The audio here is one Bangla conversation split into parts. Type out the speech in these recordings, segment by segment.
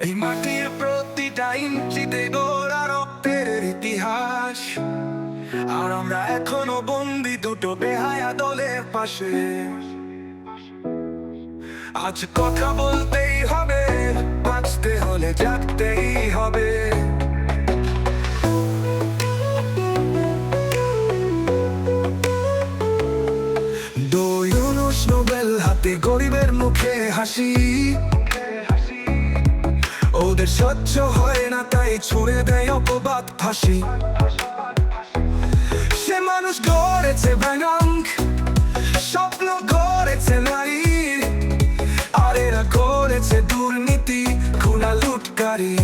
এই মাটির প্রতিটা ইঞ্চিতে গোড়া রক্তের ইতিহাস। আর আমরা এখনও বন্দি দুটো বেহায়া দলের পাশে। আজ কথা বলতেই হবে, বাঁচতে হলে জাগতেই হবে। দুই নোবেল হাতে গরিবের মুখে হাসি। ওদের সহ্য হয় না, তাই ছুড়ে দেয় অপবাদ ফাঁসি। সে মানুষ গড়েছে ব্যাঙ্গাঙ্ক স্বপ্ন গড়েছে নারী আর এরা করেছে দুর্নীতি, খুনা লুটকারী।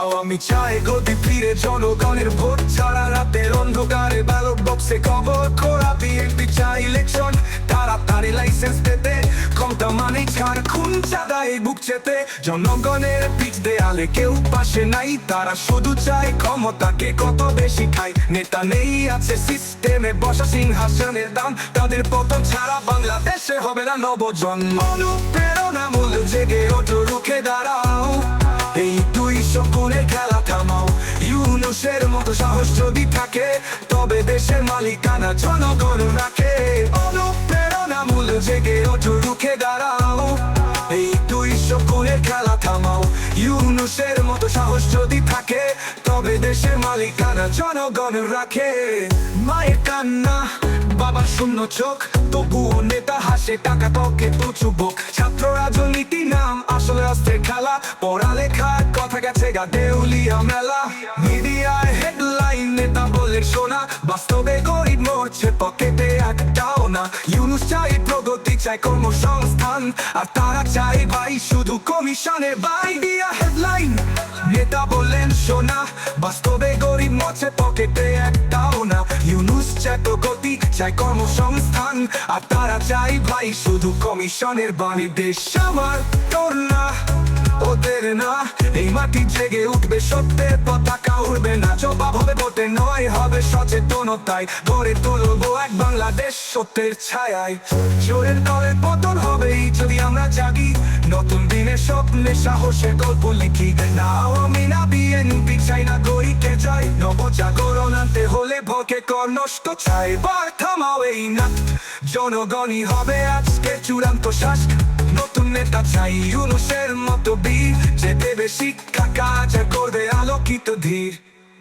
আওয়ামী চায় গতি ফিরে, জনগণের ভোট ছাড়া রাতের অন্ধকারে ব্যালট বক্সে খবর করা বিএনপি চাই ইলেকশন তাড়াতাড়ি লাইসেন্স পেতে ক্ষমতা ছাড় খুন চাঁদাই বুক চেতে জনগণের পিছ দেয়ালে কেউ পাশে নাই, তারা শুধু চায় ক্ষমতাকে কত বেশি খায়। নেতা নেই আছে সিস্টেমে বসা সিংহাসনের দাম। তাদের পতন ছাড়া বাংলাদেশে হবে না নবজন্ম। অনুপ্রেরণা মূল জেগে ওঠো, রুখে দাঁড়াও। এই দুই সকলের খেলা থামাও। ইউনুসের মতো সাহস যদি থাকে, তবে দেশের মালিকানা জনগণ রাখে। অনুপ্রেরণা মূল জেগে ওঠো, রুখে দাঁড়াও। ইউনুসের মতো সাহস যদি থাকে, তবে দেশের মালিকানা জনগণ রাখে। মায়ের কান্না, বাবার শূন্য চোখ, তবুও নেতা হাসে, টাকা পক্ষে তো চুবক ছাত্র রাজনীতি নাম, আসলে অস্ত্রের খেলা। পড়ালেখার কথা গেছে গা দেউলিয়া মেলা। মিডিয়ায় হেডলাইন নেতা বলে শোনা, বাস্তবে গরিব মরছে পকেটে একটাও না। ইউনুস চাই প্রগতি, চাই কর্মসংস্থান, আর তারা চাই ভাই, শুধু কমিশনের বাই দিয়া শোনা। বাস্তবে গরিব মছে পকেটে একটাও না। ইউনুস চাই প্রগতি চাই কর্মসংস্থান, আর তারা চাই ভাই, শুধু কমিশনের বাণী দেশ আমার তোর না। ওদের না। এই মাটি জেগে উঠবে সত্যের পতাকা উঠবে না। জবাব হবে ভোটে, নয় হবে সচেতনতায়। গড়ে তুলবো এক বাংলাদেশ সত্যের ছায়ায়। জোরের দলের পতন হবেই যদি আমরা জাগি। নতুন দিনের স্বপ্নে সাহসের গল্প লিখি। না আমি না বিএনপি চাই না গরিতে যাই নবজাগরণ আনতে হলে ভকে কর নষ্ট চাই। বার থামাও এই না জনগণই হবে আজকে চূড়ান্ত শাসক নতুন নেতা চাই ইউনুসের মতো বীর যে দেবে শিক্ষা কাজ করবে আলোকিত ধীর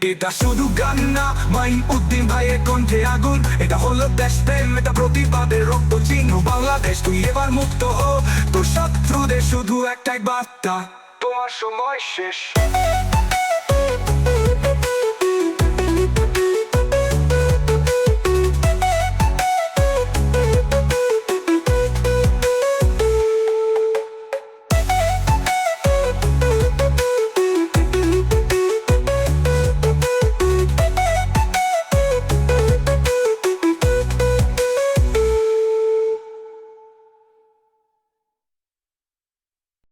এটা শুধু গান না মাইন উদ্দিন ভাইয়ের কণ্ঠে আগুন এটা হলো দেশ প্রেম এটা প্রতিবাদের রক্ত চিহ্ন বাংলাদেশ তুই এবার মুক্ত হো তোর শত্রুদের শুধু একটাই বার্তা তোমার সময় শেষ